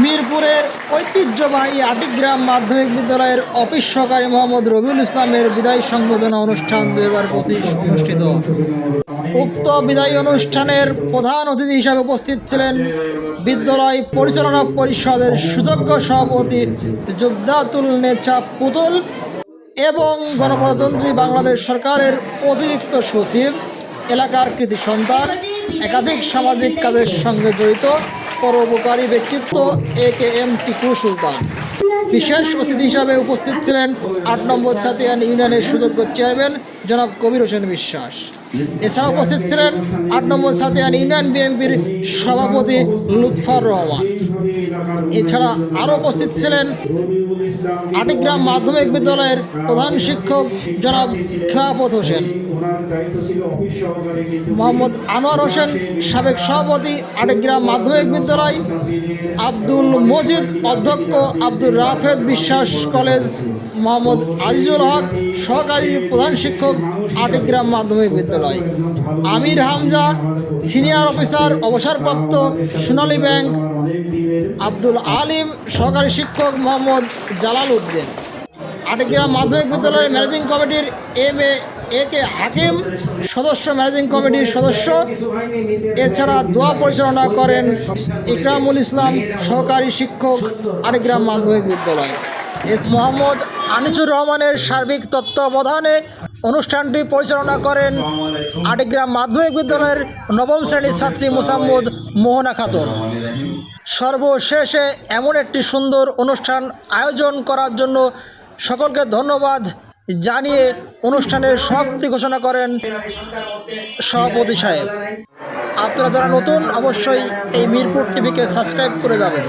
মিরপুরের ঐতিহ্যবাহী আটিগ্রাম মাধ্যমিক বিদ্যালয়ের অফিস সহকারী মোহাম্মদ রবিউল ইসলামের বিদায় সংবর্ধনা অনুষ্ঠান দুই হাজার পঁচিশ অনুষ্ঠিত। উক্ত বিদায়ী অনুষ্ঠানের প্রধান অতিথি হিসাবে উপস্থিত ছিলেন বিদ্যালয় পরিচালনা পরিষদের সুযোগ্য সভাপতি জুবদাতুল নেচা পুতুল এবং গণপ্রজাতন্ত্রী বাংলাদেশ সরকারের অতিরিক্ত সচিব, এলাকার কৃতি সন্তান, একাধিক সামাজিক কাজের সঙ্গে জড়িত পরোপকারী ব্যক্তিত্ব এ কে এম টিপু সুলতান। বিশেষ অতিথি হিসাবে উপস্থিত ছিলেন আট নম্বর ছাতিয়ান ইউনিয়নের সুযোগ্য চেয়ারম্যান জনাব কবির হোসেন বিশ্বাস। এছাড়া উপস্থিত ছিলেন আট নম্বর ছাতিয়ান ইউনিয়ন বিএনপির সভাপতি লুৎফর রহমান। এছাড়া আরও উপস্থিত ছিলেন আটিগ্রাম মাধ্যমিক বিদ্যালয়ের প্রধান শিক্ষক জনাব খেলাফত হোসেন। মোহাম্মদ আনোয়ার হোসেন, সাবেক সভাপতি আটিগ্রাম মাধ্যমিক বিদ্যালয়, আব্দুল মজিদ, অধ্যক্ষ আব্দুল রাফেদ বিশ্বাস কলেজ, মোহাম্মদ আজিজুল হক, সহকারী প্রধান শিক্ষক আটিগ্রাম মাধ্যমিক বিদ্যালয়। আমির হামজা, সিনিয়র অফিসার, অবসরপ্রাপ্ত সোনালী ব্যাংক, আব্দুল আলিম, সহকারী শিক্ষক মোহাম্মদ জালাল উদ্দিন। আটিগ্রাম মাধ্যমিক বিদ্যালয়ের ম্যানেজিং কমিটির এম এ এ কে হাকিম, সদস্য ম্যানেজিং কমিটির সদস্য। এছাড়া দোয়া পরিচালনা করেন ইকরামুল ইসলাম, সহকারী শিক্ষক আটিগ্রাম মাধ্যমিক বিদ্যালয়। মোহাম্মদ আনিসুর রহমানের সার্বিক তত্ত্বাবধানে অনুষ্ঠানটি পরিচালনা করেন আটিগ্রাম মাধ্যমিক বিদ্যালয়ের নবম শ্রেণির ছাত্রী মোসাম্মদ মোহনা খাতুন। সর্বশেষে এমন একটি সুন্দর অনুষ্ঠান আয়োজন করার জন্য সকলকে ধন্যবাদ। জানিয়ে অনুষ্ঠানের সমাপ্তি ঘোষণা করেন সভাপতি সাহেব। আপনারা যারা নতুন, অবশ্যই এই মিরপুর টিভিকে সাবস্ক্রাইব করে যাবেন।